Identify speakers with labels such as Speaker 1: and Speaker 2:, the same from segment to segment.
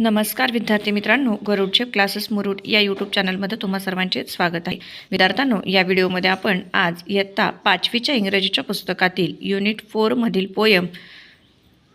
Speaker 1: नमस्कार विद्यार्थी मित्रांनो. गरुडचे क्लासेस मुरुड या यूट्यूब चॅनलमध्ये तुम्हा सर्वांचे स्वागत आहे. विद्यार्थ्यांनो या व्हिडिओमध्ये आपण आज इयत्ता पाचवीच्या इंग्रजीच्या पुस्तकातील युनिट फोरमधील पोयम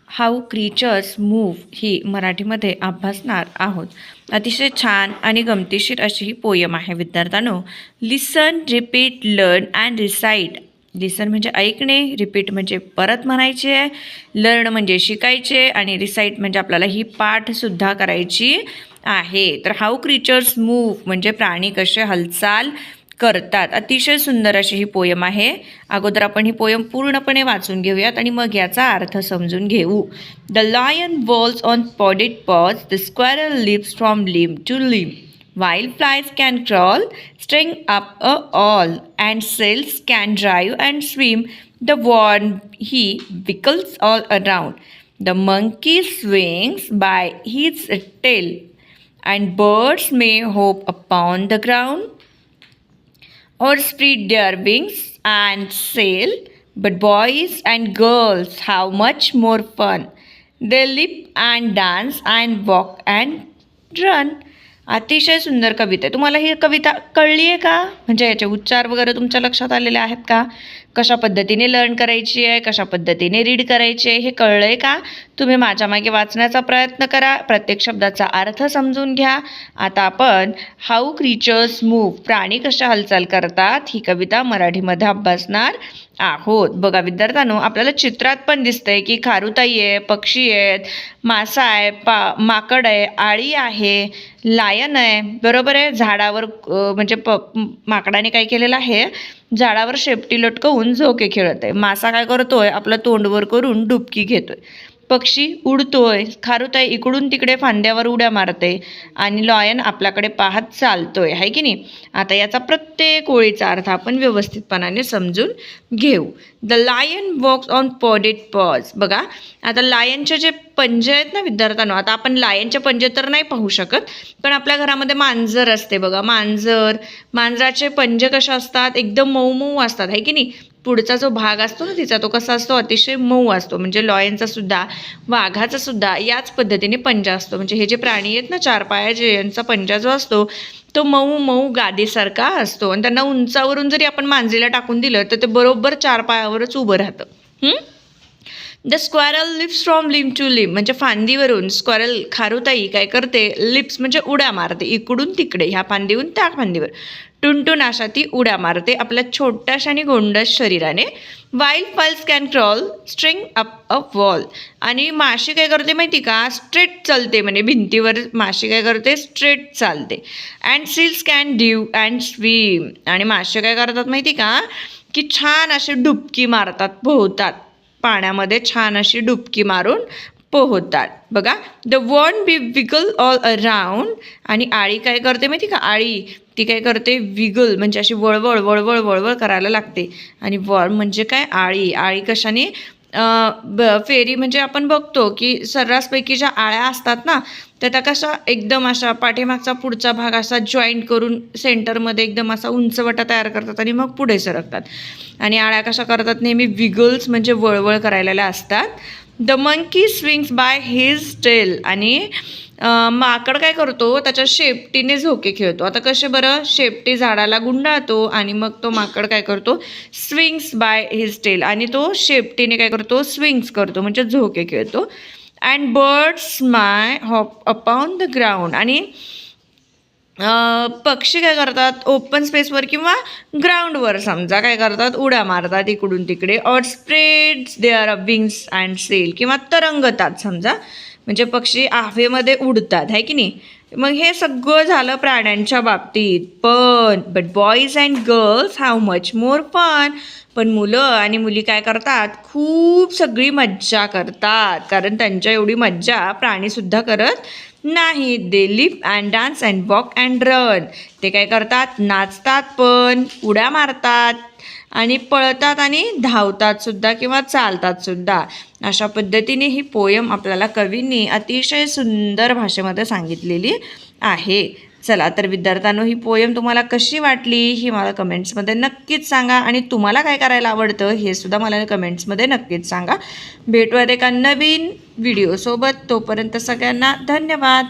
Speaker 1: हाऊ क्रीचर्स मूव्ह ही मराठीमध्ये अभ्यासणार आहोत. अतिशय छान आणि गमतीशीर अशी ही पोयम आहे विद्यार्थ्यांनो. Listen repeat learn and recite listen म्हणजे ऐकणे रिपीट म्हणजे परत म्हणायचे लर्न म्हणजे शिकायचे आणि रिसाईट म्हणजे आपल्याला ही पाठसुद्धा करायची आहे. तर हाऊ क्रिचर्स मूव म्हणजे प्राणी कसे हालचाल करतात. अतिशय सुंदर अशी ही पोयम आहे. अगोदर आपण ही पोयम पूर्णपणे वाचून घेऊयात आणि मग याचा अर्थ समजून घेऊ. The lion walks on padded paws the squirrel leaps from limb to limb While flies can crawl, string up a all, and sails can drive and swim, the worm he wiggles all around. The monkey swings by his tail, and birds may hop upon the ground or spread their wings and sail. But boys and girls have much more fun. They leap and dance and walk and run. अतिशय सुंदर कविता आहे. तुम्हाला ही कविता कळली आहे का? म्हणजे याचे उच्चार वगैरे तुमच्या लक्षात आलेले आहेत का? कशा पद्धतीने लर्न करायची आहे कशा पद्धतीने रीड करायची आहे हे कळलं आहे का? तुम्ही माझ्या मागे वाचण्याचा प्रयत्न करा. प्रत्येक शब्दाचा अर्थ समजून घ्या. आता आपण हाऊ क्रिचर्स मूव प्राणी कशा हालचाल करतात ही कविता मराठीमध्ये अभ्यासणार आहोत. बघा विद्यार्थ्यांनो आपल्याला चित्रात पण दिसतंय की खारुताई आहे पक्षी आहेत मासा आहे पा माकड आहे आळी आहे लायन आहे. बरोबर आहे? झाडावर म्हणजे प माकडाने काय केलेलं आहे? झाडावर शेपटी लटकवून झोके खेळत आहे. मासा काय करतोय? आपलं तोंडवर करून डुबकी घेतोय. पक्षी उडतोय खारुताई इकडून तिकडे फांद्यावर उड्या मारते आणि लॉयन आपल्याकडे पाहत चालतोय आहे की नाही? आता याचा प्रत्येक ओळीचा अर्थ आपण व्यवस्थितपणाने समजून घेऊ. The lion walks on padded paws बघा आता लायनचे जे पंजे आहेत ना विद्यार्थ्यांनो आता आपण लायनचे पंजे तर नाही पाहू शकत पण आपल्या घरामध्ये मांजर असते बघा मांजर मांजराचे पंजे कसे असतात? एकदम मऊ मऊ असतात आहे की नाही? पुढचा जो भाग असतो ना तिचा तो कसा असतो? अतिशय मऊ असतो. म्हणजे लॉयनचा सुद्धा वाघाचा सुद्धा याच पद्धतीने पंजा असतो. म्हणजे हे जे प्राणी आहेत ना चार पायाचे यांचा पंजा जो असतो तो मऊ मऊ गादीसारखा असतो. आणि त्यांना उंचावरून जरी आपण मांजेला टाकून दिलं तर ते बरोबर चार पायावरच उभं राहतं. The squirrel leaps from limb to limb म्हणजे फांदीवरून स्क्वॅरल खारुताई काय करते? लिप्स म्हणजे उड्या मारते. इकडून तिकडे ह्या फांदीहून त्या फांदीवर. टुनटुन अशा ती उड्या मारते आपल्या छोट्याशा आणि गोंडस शरीराने. While flies can crawl straight up a wall आणि माशी काय करते माहिती का? स्ट्रेट चालते म्हणजे भिंतीवर माशी काय करते? स्ट्रेट चालते. And seals can dive and swim आणि मासे काय करतात माहिती का? की छान असे डुबकी मारतात पोहतात. पाण्यामध्ये छान अशी डुबकी मारून पोहतात बघा the worm be wiggle all around आणि आळी काय करते माहिती का? आळी. ती काय करते? विगल म्हणजे अशी वळवळ वळवळ वळवळ करायला लागते. आणि वॉर्म म्हणजे काय? आळी. आळी कशाने? ब फेरी म्हणजे आपण बघतो की सर्रासपैकी ज्या आळ्या असतात ना तर त्या कशा एकदम अशा पाठीमागचा पुढचा भाग असा जॉईंट करून सेंटरमध्ये एकदम असा उंचवटा तयार करतात आणि मग पुढे सरकतात. आणि आळ्या कशा करतात? नेहमी विगल्स म्हणजे वळवळ करायला असतात the monkey swings by his tail आणि माकड काय करतो? त्याच्या शेपटीने झोके खेळतो. आता कसे बरं? शेपटी झाडाला गुंडाळतो आणि मग तो माकड काय करतो? स्विंग्स बाय हिज टेल आणि तो शेपटीने काय करतो? स्विंग्स करतो म्हणजे झोके खेळतो. And birds may hop upon the ground आणि पक्षी काय करतात? ओपन स्पेसवर किंवा ग्राउंडवर समजा काय करतात? उड्या मारतात इकडून तिकडे. Or spreads their wings and sail किंवा तरंगतात समजा. म्हणजे पक्षी आफेमध्ये उडतात आहे की नाही? मग हे सगळं झालं प्राण्यांच्या बाबतीत. पण but boys and girls have much more fun पण मुलं आणि मुली काय करतात? खूप सगळी मज्जा करतात. कारण त्यांच्या एवढी मज्जा प्राणीसुद्धा करत नाही they leap and dance and walk and run ते काय करतात? नाचतात पण. उड्या मारतात. आणि पळतात आणि धावतात सुद्धा किंवा चालतात सुद्धा. अशा पद्धतीने ही पोयम आपल्याला कवींनी अतिशय सुंदर भाषेमध्ये सांगितलेली आहे. चला तर विद्यार्थ्यांनो ही पोयम तुम्हाला कशी वाटली ही मला कमेंट्समध्ये नक्कीच सांगा. आणि तुम्हाला काय करायला आवडतं हे सुद्धा मला कमेंट्समध्ये नक्कीच सांगा. भेटूयात एका नवीन व्हिडिओसोबत तोपर्यंत सगळ्यांना धन्यवाद.